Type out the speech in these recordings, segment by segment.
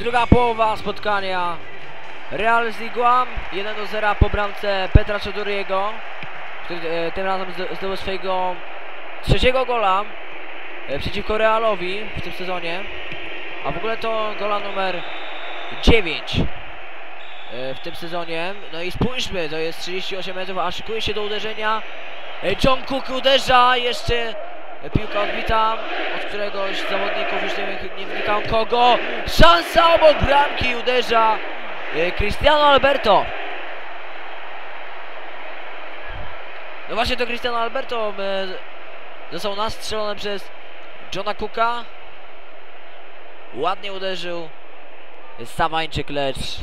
Druga połowa spotkania. Real Zigła 1 do 0 po bramce Petra Czoduriego, który e, tym razem zdo- zdobył swojego trzeciego gola e, przeciwko Realowi w tym sezonie. A w ogóle to gola numer 9 e, w tym sezonie. No i spójrzmy, to jest 38 metrów, a szykuje się do uderzenia. E, John Cook uderza, jeszcze piłka odbita od któregoś z zawodników, już nie, nie wnikam kogo. Szansa obok bramki uderza e, Cristiano Alberto. No właśnie to Cristiano Alberto e, został nastrzelony przez Johna Cooka. Ładnie uderzył Samańczyk, lecz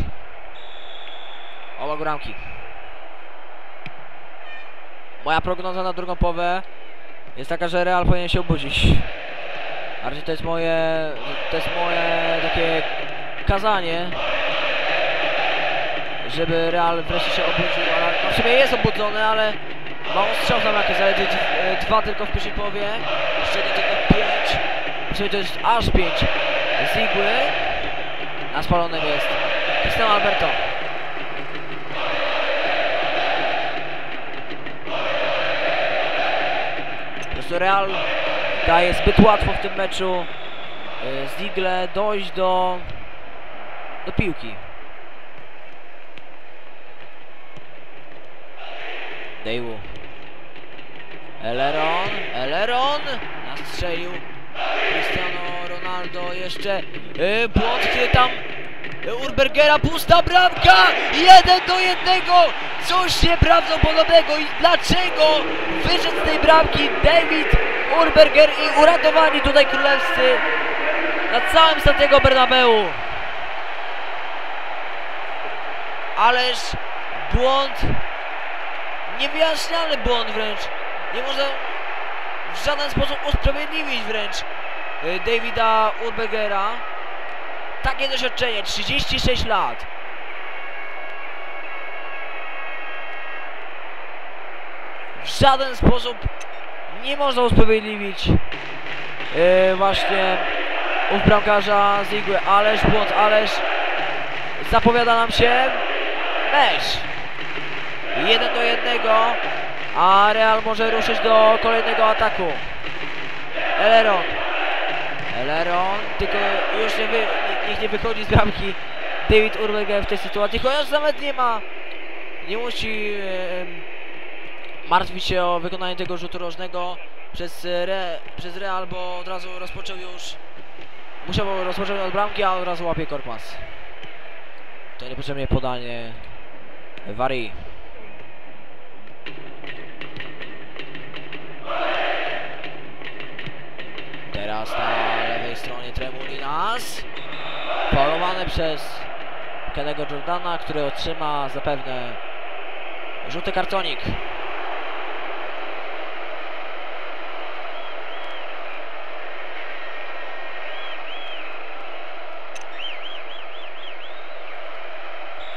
obok bramki. Moja prognoza na drugą połowę jest taka, że Real powinien się obudzić. A to jest moje, to jest moje takie kazanie, żeby Real wreszcie się obudził, ale no w sumie jest obudzony, ale mało strzał tam jakieś, zaledwie e, dwa tylko w pierwszej połowie, jeszcze nie tylko pięć, w sumie to jest aż pięć. Z igły, na spalonym jest Cristiano Alberto. Real daje zbyt łatwo w tym meczu e, Zigle dojść do, do piłki. Dejwu. Eleron, Eleron nastrzelił Cristiano Ronaldo jeszcze e, błąd, kiedy tam Urbergera, pusta bramka, jeden do jednego, coś nieprawdopodobnego i dlaczego wyszedł z tej bramki David Urberger i uratowani tutaj królewscy na całym Santiago Bernabeu. Ależ błąd, niewyjaśnialny błąd wręcz, nie można w żaden sposób usprawiedliwić wręcz y, Davida Urbergera. Takie doświadczenie, 36 lat. W żaden sposób nie można usprawiedliwić yy, właśnie ów bramkarza z igły. Ależ błąd, ależ zapowiada nam się mecz. Jeden do jednego, a Real może ruszyć do kolejnego ataku. Eleron. Eleron, tylko już nie wy, niech nie wychodzi z bramki David Urberger w tej sytuacji, chociaż nawet nie ma, nie musi em, martwić się o wykonanie tego rzutu rożnego przez, Re, przez Real, bo od razu rozpoczął już, musiał rozpocząć od bramki, a od razu łapie Korkmaz. To niepotrzebnie podanie Wari. Teraz na lewej stronie Tremulinas. Faulowany przez Kenego Jordana, który otrzyma zapewne żółty kartonik.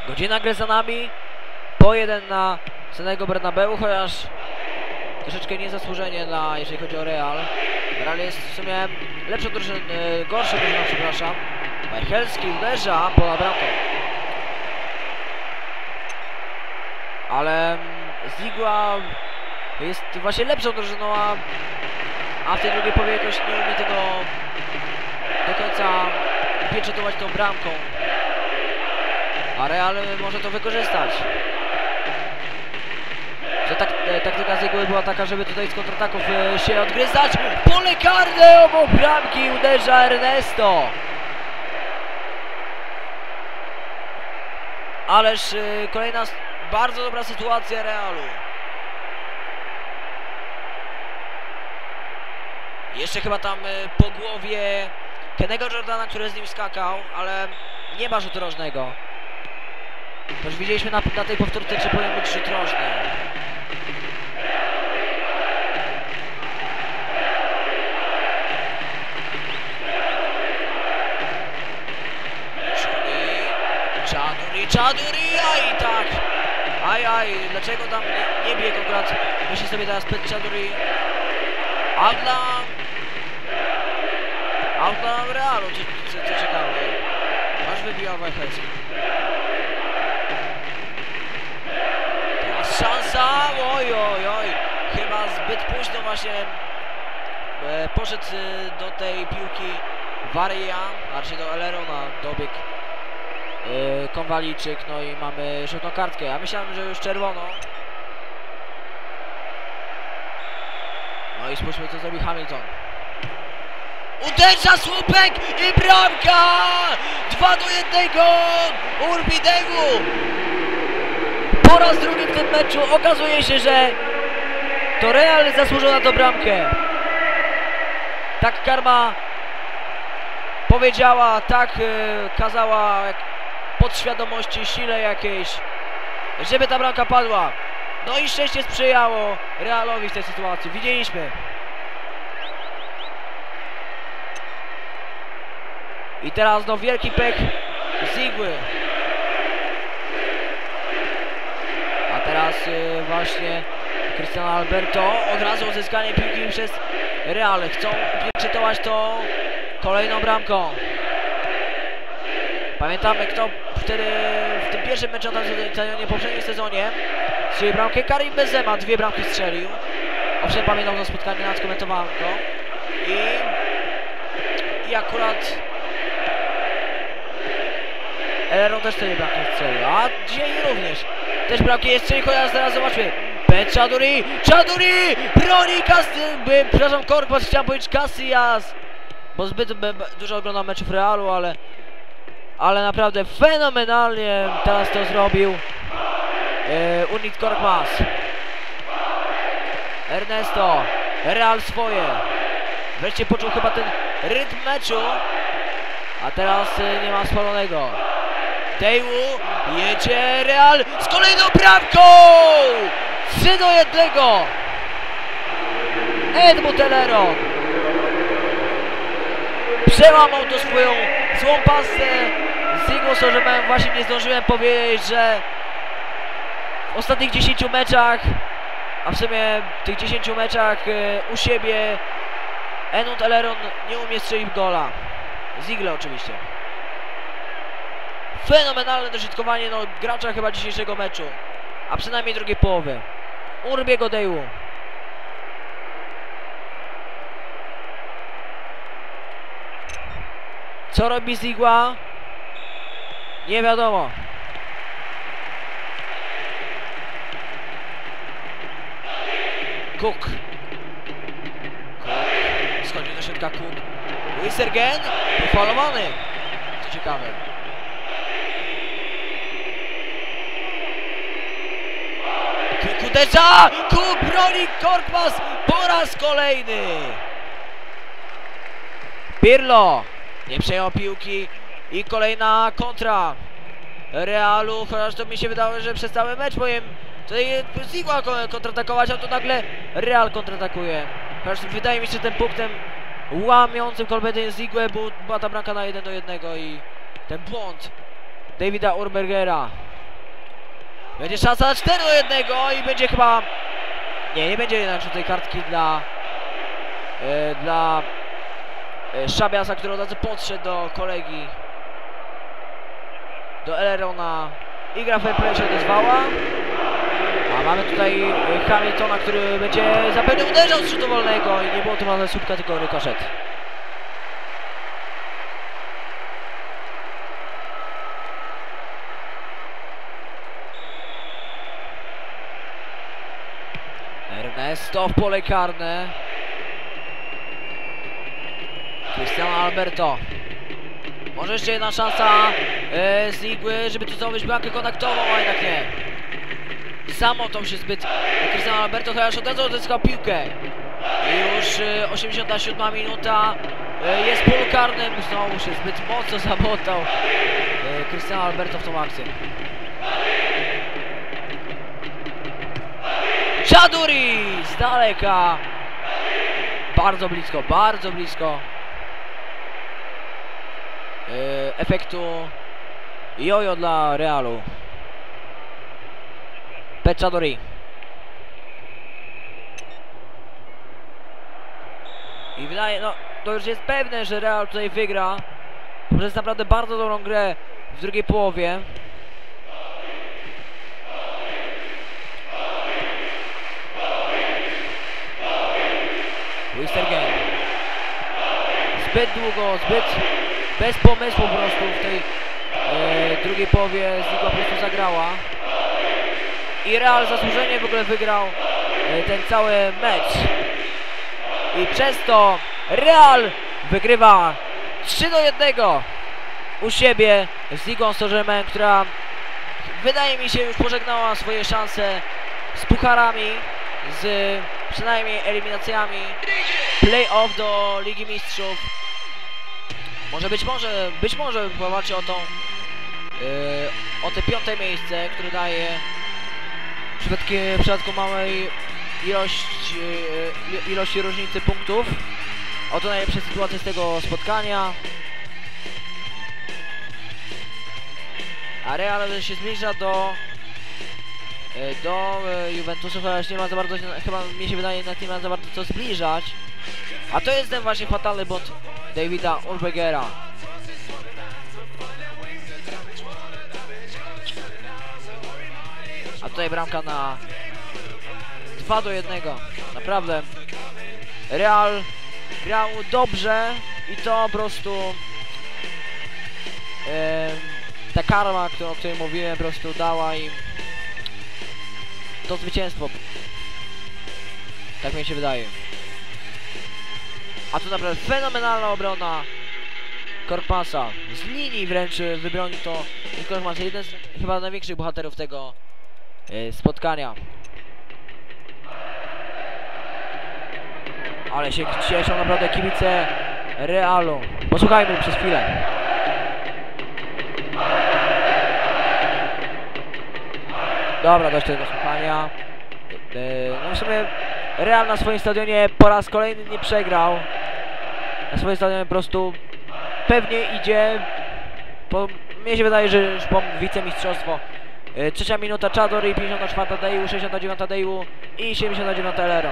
Godzina gry za nami. Po jeden na Senego Bernabeu, chociaż troszeczkę niezasłużenie dla, jeżeli chodzi o Real. Real jest w sumie lepszą drużyną, e, gorszą drużyną, przepraszam. Majchelski uderza poza bramką. Ale mm, Zigła jest właśnie lepszą drużyną, a, a w tej drugiej połowie jakoś nie umie tego do końca pieczętować tą bramką. A Real może to wykorzystać. Że tak, e, taktyka z igły była taka, żeby tutaj z kontrataków e, się odgryzać. Pole karne obok bramki uderza Ernesto. Ależ e, kolejna bardzo dobra sytuacja Realu. Jeszcze chyba tam e, po głowie Kenego Jordana, który z nim skakał, ale nie ma rzutu rożnego. Już widzieliśmy na, na tej powtórce, czy powinien być rzut rożny. Czaduri, Czaduri, aj tak! Aj, aj, dlaczego tam nie, nie biegł akurat? Myśli sobie teraz Pet Czaduri. A dla... Realu, co, co, co ciekawe. Masz Już wybija Wajchecki. Teraz szansa! Oj, oj, oj. Chyba zbyt późno właśnie e, poszedł e, do tej piłki Waria, a raczej do Elerona dobiegł e, Konwalijczyk, no i mamy żółtą kartkę. Ja myślałem, że już czerwoną. No i spójrzmy co zrobi Hamilton. Uderza słupek i bramka! 2 do 1! Urbidegu! Po raz drugi w tym meczu okazuje się, że to Real zasłużył na to bramkę. Tak karma powiedziała, tak e, kazała podświadomości, sile jakiejś, żeby ta bramka padła. No i szczęście sprzyjało Realowi w tej sytuacji. Widzieliśmy. I teraz no wielki pech Zigły. A teraz y, właśnie Cristiano Alberto od razu uzyskanie piłki przez Real. Chcą upieczętować to kolejną bramką. Pamiętamy kto wtedy w tym pierwszym meczu na stadionie poprzednim sezonie strzelił bramkę Karim Benzema, dwie bramki strzelił. Owszem pamiętam to spotkanie, nawet komentowałem go. I, i akurat Eleron też sobie bramkę strzelił, a dzisiaj również. Też bramki jest strzelił, chociaż teraz zobaczmy. Pet Chaduri, Chaduri, broni by, przepraszam, Korkwas, chciałem powiedzieć Casillas, bo zbyt dużo oglądam meczów Realu, ale ale naprawdę fenomenalnie teraz to zrobił e, Unit Korkmaz. Ernesto, Real swoje. Wreszcie poczuł chyba ten rytm meczu, a teraz e, nie ma spalonego. Dejwu jedzie Real z kolejną bramką! 3 do 1! Edmund Eleron przełamał to swoją złą pasę z Igą Sorzemen właśnie nie zdążyłem powiedzieć, że w ostatnich 10 meczach a w sumie w tych 10 meczach e, u siebie Edmund Eleron nie umie strzelić gola Zigle oczywiście fenomenalne dośrodkowanie no, gracza chyba dzisiejszego meczu, a przynajmniej drugiej połowy. Urbiego Dejwu. Co robi Zigła? Nie wiadomo. Cook. Cook. Schodzi do środka Cook. Luis Ergen. Ufalowany. Co ciekawe. Cook uderza! Cook broni Korkmaz po raz kolejny! Pirlo nie przejął piłki i kolejna kontra Realu, chociaż to mi się wydało, że przez cały mecz powiem tutaj Zigła kontratakować, a tu nagle Real kontratakuje. Chociaż wydaje mi się, że tym punktem łamiącym kolbety Zigłę była ta bramka na 1 do 1 i ten błąd Davida Urbergera. Będzie szansa na 4 do 1 i będzie chyba... Nie, nie będzie jednak tej kartki dla... Yy, dla... Yy, Szabiasa, który od razu podszedł do kolegi. Do Elerona. I gra fair play się odezwała. A mamy tutaj Hamiltona, który będzie zapewne uderzał z rzutu wolnego i nie było to mamy słupka, tylko rykoszet. Ernesto w pole karne. Cristiano Alberto. Może jeszcze jedna szansa e, z Igły, żeby tu zdobyć bramkę kontaktową, a jednak nie. Samotą się zbyt Cristiano Alberto, chociaż od razu odzyskał piłkę. Już e, 87 minuta e, jest polu karnym. Znowu się zbyt mocno zamotał e, Cristiano Alberto w tą akcję. Chaduri z daleka. Bardzo blisko, bardzo blisko. Yy, efektu jojo dla Realu. Pechadori. I wydaje, no, to już jest pewne, że Real tutaj wygra. poprzez naprawdę bardzo dobrą grę w drugiej połowie. Wistergen. Zbyt długo, zbyt bez pomysłu po prostu w tej e, drugiej połowie Zigła po prostu zagrała. I Real zasłużenie w ogóle wygrał e, ten cały mecz. I przez to Real wygrywa 3 do 1 u siebie z Ligą Saint-Germain, która wydaje mi się już pożegnała swoje szanse z pucharami, z przynajmniej eliminacjami play-off do Ligi Mistrzów. Może być może, być może powalczy o tą yy, o te piąte miejsce, które daje w przypadku, małej ilości, yy, ilości różnicy punktów. Oto najlepsze sytuacje z tego spotkania. A Real się zbliża do do e, Juventusu, chociaż nie ma za bardzo, chyba mi się wydaje, nawet nie ma za bardzo co zbliżać. A to jest ten właśnie fatalny błąd Davida Urbegera. A tutaj bramka na 2 do 1. Naprawdę. Real grał dobrze i to po prostu em, ta karma, o której mówiłem, po prostu dała im to zwycięstwo. Tak mi się wydaje. A tu naprawdę fenomenalna obrona Korpasa. Z linii wręcz wybroni to Korpas. Jeden z chyba największych bohaterów tego e, spotkania. Ale się cieszą naprawdę kibice Realu. Posłuchajmy przez chwilę. Dobra, dość tego słuchania. E, No w sumie Real na swoim stadionie po raz kolejny nie przegrał. Na swoim stadionie po prostu pewnie idzie. Po, mnie się wydaje, że już po wicemistrzostwo. E, Trzecia minuta Chador i 54 Deiu, 69 Deiu i 79 Elero.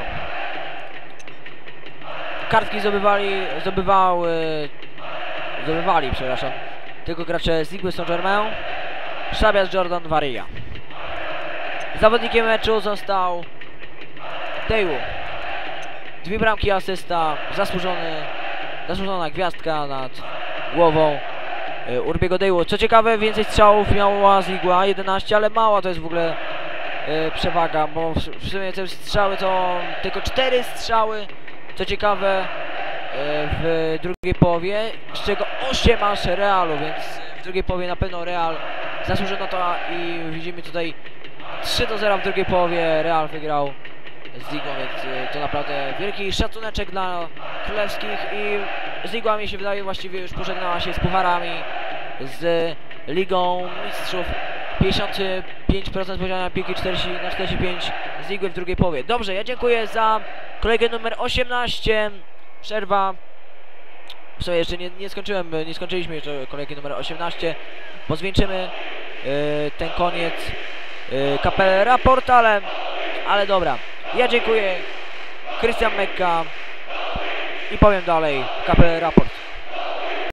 Kartki zdobywali, zdobywały, zdobywali, przepraszam, tylko gracze z Ligły Saint-Germain, Szabias Jordan Varia. Zawodnikiem meczu został Deiu. Dwie bramki, asysta, zasłużony, zasłużona gwiazdka nad głową e, Urbiego Deiu. Co ciekawe, więcej strzałów miała Zigła, 11, ale mała to jest w ogóle e, przewaga, bo w, sumie te strzały to tylko 4 strzały, co ciekawe e, w drugiej połowie, z czego 8 aż Realu, więc w drugiej połowie na pewno Real zasłużył na to i widzimy tutaj 3 do 0 w drugiej połowie Real wygrał z Ligą, więc y, to naprawdę wielki szacuneczek dla królewskich i z Ligą mi się wydaje właściwie już pożegnała się z pucharami, z Ligą Mistrzów 55% poziomia piłki 40 na 45 z Ligły w drugiej połowie. Dobrze, ja dziękuję za kolegę numer 18. Przerwa. W sumie jeszcze nie, nie skończyłem, nie skończyliśmy jeszcze kolegi numer 18, bo zwieńczymy y, ten koniec kapelę raport, ale, ale dobra. Ja dziękuję. Krystian Mekka i powiem dalej kapelę raport.